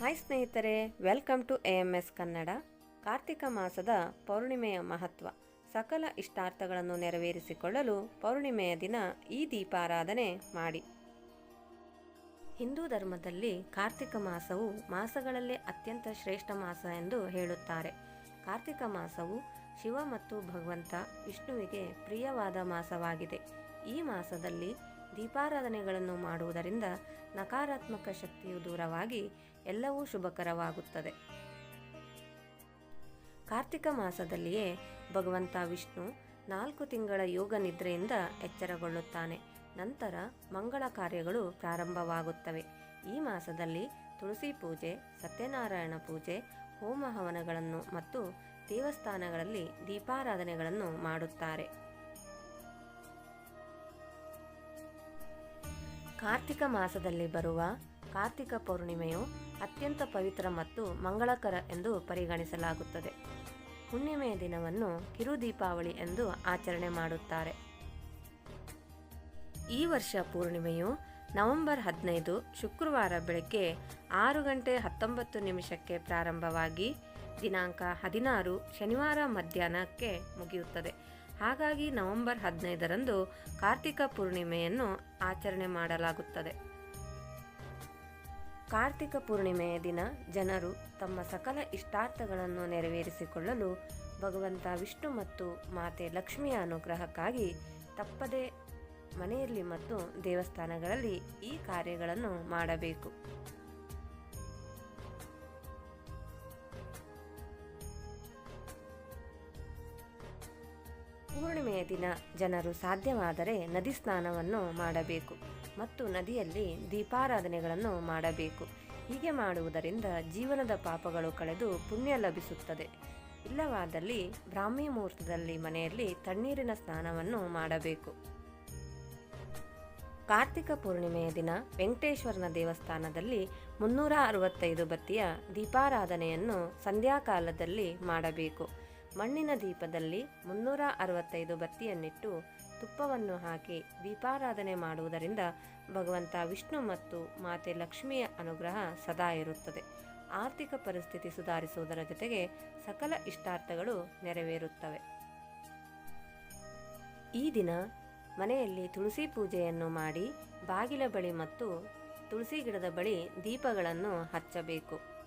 Hi ಸ್ನೇಹಿತರೆ welcome to A M S Kannada. Kartika ಮಾಸದ ಪೌರ್ಣಿಮೆಯ ಮಹತ್ವ. ಸಕಲ ಇಷ್ಟಾರ್ಥಗಳನ್ನು ನೆರವೇರಿಸಿಕೊಳ್ಳಲು ಪೌರ್ಣಿಮೆಯ ದಿನ ಈ ದೀಪಾರಾಧನೆ ಮಾಡಿ. ಹಿಂದೂ ಧರ್ಮದಲ್ಲಿ ಕಾರ್ತಿಕ ಮಾಸವು ಮಾಸಗಳಲ್ಲೇ ಅತ್ಯಂತ ಶ್ರೇಷ್ಠ ಮಾಸ ಎಂದು ಹೇಳುತ್ತಾರೆ. ಕಾರ್ತಿಕ ಮಾಸವು ಶಿವ ಮತ್ತು ಭಗವಂತ ವಿಷ್ಣುವಿಗೆ ಪ್ರಿಯವಾದ ಮಾಸವಾಗಿದೆ. ಈ ಮಾಸದಲ್ಲಿ ದೀಪಾರಾಧನೆಗಳನ್ನು ಮಾಡುವುದರಿಂದ ನಕಾರಾತ್ಮಕ ಶಕ್ತಿಯು ದೂರವಾಗಿ ಎಲ್ಲವೂ ಶುಭಕರವಾಗುತ್ತದೆ. ಕಾರ್ತಿಕ ಮಾಸದಲ್ಲಿಯೇ ಭಗವಂತ ವಿಷ್ಣು ನಾಲ್ಕು ತಿಂಗಳ ಯೋಗ ನಿದ್ರೆಯಿಂದ ಎಚ್ಚರಗೊಳ್ಳುತ್ತಾನೆ. ನಂತರ ಮಂಗಳ ಕಾರ್ಯಗಳು ಪ್ರಾರಂಭವಾಗುತ್ತವೆ. ಈ ಮಾಸದಲ್ಲಿ ತುಳಸಿ ಪೂಜೆ, ಸತ್ಯನಾರಾಯಣ ಪೂಜೆ, ಹೋಮ ಹವನಗಳನ್ನು ಮತ್ತು ದೇವಸ್ಥಾನಗಳಲ್ಲಿ ದೀಪಾರಾಧನೆಗಳನ್ನು ಮಾಡುತ್ತಾರೆ. ಕಾರ್ತಿಕ ಮಾಸದಲ್ಲಿ ಬರುವ ಕಾರ್ತಿಕ ಪೌರ್ಣಿಮೆಯು ಅತ್ಯಂತ ಪವಿತ್ರ ಮತ್ತು ಮಂಗಳಕರ ಎಂದು ಪರಿಗಣಿಸಲಾಗುತ್ತದೆ. ಹುಣ್ಣಿಮೆಯ ದಿನವನ್ನು ಕಿರು ದೀಪಾವಳಿ ಎಂದು ಆಚರಣೆ ಮಾಡುತ್ತಾರೆ. ಈ ವರ್ಷ ಪೂರ್ಣಿಮೆಯು ನವೆಂಬರ್ ಹದಿನೈದು ಶುಕ್ರವಾರ ಬೆಳಗ್ಗೆ ಆರು ಗಂಟೆ ಹತ್ತೊಂಬತ್ತು ನಿಮಿಷಕ್ಕೆ ಪ್ರಾರಂಭವಾಗಿ ದಿನಾಂಕ ಹದಿನಾರು ಶನಿವಾರ ಮಧ್ಯಾಹ್ನಕ್ಕೆ ಮುಗಿಯುತ್ತದೆ. ಹಾಗಾಗಿ ನವೆಂಬರ್ ಹದಿನೈದರಂದು ಕಾರ್ತಿಕ ಪೂರ್ಣಿಮೆಯನ್ನು ಆಚರಣೆ ಮಾಡಲಾಗುತ್ತದೆ. ಕಾರ್ತಿಕ ಪೂರ್ಣಿಮೆಯ ದಿನ ಜನರು ತಮ್ಮ ಸಕಲ ಇಷ್ಟಾರ್ಥಗಳನ್ನು ನೆರವೇರಿಸಿಕೊಳ್ಳಲು ಭಗವಂತ ವಿಷ್ಣು ಮತ್ತು ಮಾತೆ ಲಕ್ಷ್ಮಿಯ ಅನುಗ್ರಹಕ್ಕಾಗಿ ತಪ್ಪದೇ ಮನೆಯಲ್ಲಿ ಮತ್ತು ದೇವಸ್ಥಾನಗಳಲ್ಲಿ ಈ ಕಾರ್ಯಗಳನ್ನು ಮಾಡಬೇಕು. ಪೂರ್ಣಿಮೆಯ ದಿನ ಜನರು ಸಾಧ್ಯವಾದರೆ ನದಿ ಸ್ನಾನವನ್ನು ಮಾಡಬೇಕು ಮತ್ತು ನದಿಯಲ್ಲಿ ದೀಪಾರಾಧನೆಗಳನ್ನು ಮಾಡಬೇಕು. ಹೀಗೆ ಮಾಡುವುದರಿಂದ ಜೀವನದ ಪಾಪಗಳು ಕಳೆದು ಪುಣ್ಯ ಲಭಿಸುತ್ತದೆ. ಇಲ್ಲವಾದಲ್ಲಿ ಬ್ರಾಹ್ಮಿ ಮುಹೂರ್ತದಲ್ಲಿ ಮನೆಯಲ್ಲಿ ತಣ್ಣೀರಿನ ಸ್ನಾನವನ್ನು ಮಾಡಬೇಕು. ಕಾರ್ತಿಕ ಪೂರ್ಣಿಮೆಯ ದಿನ ವೆಂಕಟೇಶ್ವರನ ದೇವಸ್ಥಾನದಲ್ಲಿ ಮುನ್ನೂರ ಅರವತ್ತೈದು ಬತ್ತಿಯ ದೀಪಾರಾಧನೆಯನ್ನು ಸಂಧ್ಯಾಕಾಲದಲ್ಲಿ ಮಾಡಬೇಕು. ಮಣ್ಣಿನ ದೀಪದಲ್ಲಿ ಮುನ್ನೂರ ಅರವತ್ತೈದು ಬತ್ತಿಯನ್ನಿಟ್ಟು ತುಪ್ಪವನ್ನು ಹಾಕಿ ದೀಪಾರಾಧನೆ ಮಾಡುವುದರಿಂದ ಭಗವಂತ ವಿಷ್ಣು ಮತ್ತು ಮಾತೆ ಲಕ್ಷ್ಮಿಯ ಅನುಗ್ರಹ ಸದಾ ಇರುತ್ತದೆ. ಆರ್ಥಿಕ ಪರಿಸ್ಥಿತಿ ಸುಧಾರಿಸುವುದರ ಜೊತೆಗೆ ಸಕಲ ಇಷ್ಟಾರ್ಥಗಳು ನೆರವೇರುತ್ತವೆ. ಈ ದಿನ ಮನೆಯಲ್ಲಿ ತುಳಸಿ ಪೂಜೆಯನ್ನು ಮಾಡಿ ಬಾಗಿಲ ಬಳಿ ಮತ್ತು ತುಳಸಿ ಗಿಡದ ಬಳಿ ದೀಪಗಳನ್ನು ಹಚ್ಚಬೇಕು.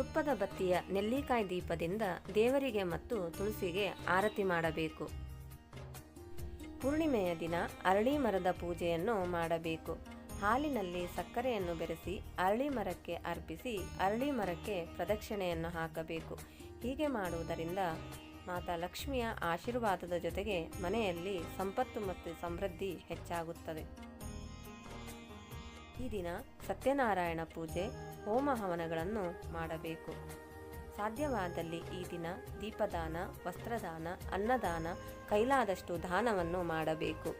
ತುಪ್ಪದ ಬತ್ತಿಯ ನೆಲ್ಲಿಕಾಯಿ ದೀಪದಿಂದ ದೇವರಿಗೆ ಮತ್ತು ತುಳಸಿಗೆ ಆರತಿ ಮಾಡಬೇಕು. ಪೂರ್ಣಿಮೆಯ ದಿನ ಅರಳಿ ಮರದ ಪೂಜೆಯನ್ನು ಮಾಡಬೇಕು. ಹಾಲಿನಲ್ಲಿ ಸಕ್ಕರೆಯನ್ನು ಬೆರೆಸಿ ಅರಳಿ ಮರಕ್ಕೆ ಅರ್ಪಿಸಿ ಅರಳಿ ಮರಕ್ಕೆ ಪ್ರದಕ್ಷಿಣೆಯನ್ನು ಹಾಕಬೇಕು. ಹೀಗೆ ಮಾಡುವುದರಿಂದ ಮಾತಾ ಲಕ್ಷ್ಮಿಯ ಆಶೀರ್ವಾದದ ಜೊತೆಗೆ ಮನೆಯಲ್ಲಿ ಸಂಪತ್ತು ಮತ್ತು ಸಮೃದ್ಧಿ ಹೆಚ್ಚಾಗುತ್ತದೆ. ಈ ದಿನ ಸತ್ಯನಾರಾಯಣ ಪೂಜೆ ಹೋಮ ಹವನಗಳನ್ನು ಮಾಡಬೇಕು. ಸಾಧ್ಯವಾದಲ್ಲಿ ಈ ದಿನ ದೀಪದಾನ, ವಸ್ತ್ರದಾನ, ಅನ್ನದಾನ, ಕೈಲಾದಷ್ಟು ದಾನವನ್ನು ಮಾಡಬೇಕು.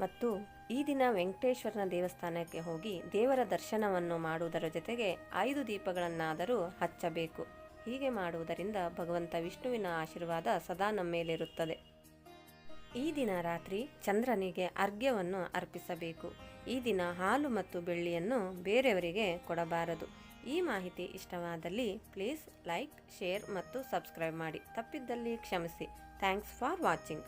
ಮತ್ತು ಈ ದಿನ ವೆಂಕಟೇಶ್ವರನ ದೇವಸ್ಥಾನಕ್ಕೆ ಹೋಗಿ ದೇವರ ದರ್ಶನವನ್ನು ಮಾಡುವುದರ ಜೊತೆಗೆ ಐದು ದೀಪಗಳನ್ನಾದರೂ ಹಚ್ಚಬೇಕು. ಹೀಗೆ ಮಾಡುವುದರಿಂದ ಭಗವಂತ ವಿಷ್ಣುವಿನ ಆಶೀರ್ವಾದ ಸದಾ ನಮ್ಮ ಮೇಲಿರುತ್ತದೆ. ಈ ದಿನ ರಾತ್ರಿ ಚಂದ್ರನಿಗೆ ಅರ್ಘ್ಯವನ್ನು ಅರ್ಪಿಸಬೇಕು. ಈ ದಿನ ಹಾಲು ಮತ್ತು ಬೆಳ್ಳಿಯನ್ನು ಬೇರೆಯವರಿಗೆ ಕೊಡಬಾರದು. ಈ ಮಾಹಿತಿ ಇಷ್ಟವಾದಲ್ಲಿ ಪ್ಲೀಸ್ ಲೈಕ್, ಶೇರ್ ಮತ್ತು ಸಬ್ಸ್ಕ್ರೈಬ್ ಮಾಡಿ. ತಪ್ಪಿದ್ದಲ್ಲಿ ಕ್ಷಮಿಸಿ. Thanks for watching.